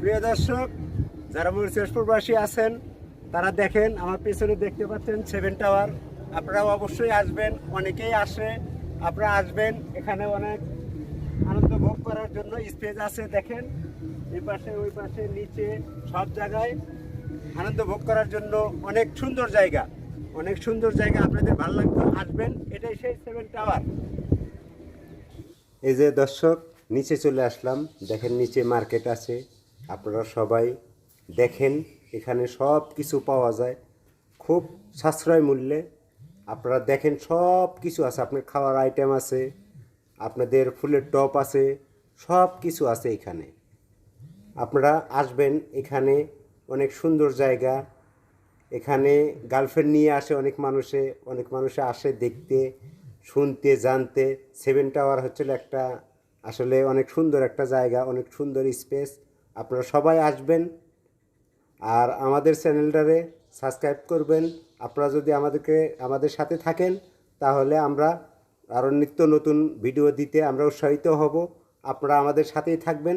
প্রিয় দর্শক, যারা মরিচাস প্রবাসী আছেন, তারা দেখেন, আমার পেছনে দেখতে পাচ্ছেন সেভেন টাওয়ার আপনারা অবশ্যই আসবেন, অনেকেই আসে। আপনারা আসবেন, এখানে অনেক আনন্দ ভোগ করার জন্য স্পেস আছে, দেখেন। এই পাশে, ওই পাশে, নিচে, সব জায়গায় আনন্দ ভোগ করার জন্য অনেক সুন্দর জায়গা। অনেক সুন্দর জায়গা, আপনাদের ভালো লাগবে আসবেন। এটাই সেই সেভেন টাওয়ার এই যে দর্শক, নিচে চলে আসলাম। দেখেন, নিচে মার্কেট আছে। আপনারা সবাই দেখেন, এখানে সব কিছু পাওয়া যায়। খুব সাশ্রয় মূল্যে আপনারা দেখেন সব কিছু আছে। আপনার খাওয়ার আইটেম আছে, আপনাদের ফুলের টপ আছে, সব কিছু আছে এখানে। আপনারা আসবেন, এখানে অনেক সুন্দর জায়গা। এখানে গার্লফ্রেন্ড নিয়ে আসে অনেক মানুষে অনেক মানুষে আসে দেখতে, শুনতে, জানতে। সেভেন টাওয়ার হচ্ছে একটা, আসলে অনেক সুন্দর একটা জায়গা, অনেক সুন্দর স্পেস আপনারা সবাই আসবেন আর আমাদের চ্যানেলটারে সাবস্ক্রাইব করবেন। আপনারা যদি আমাদেরকে, আমাদের সাথে থাকেন, তাহলে আমরা আরও নিত্য নতুন ভিডিও দিতে আমরা উৎসাহিত হব। আপনারা আমাদের সাথেই থাকবেন।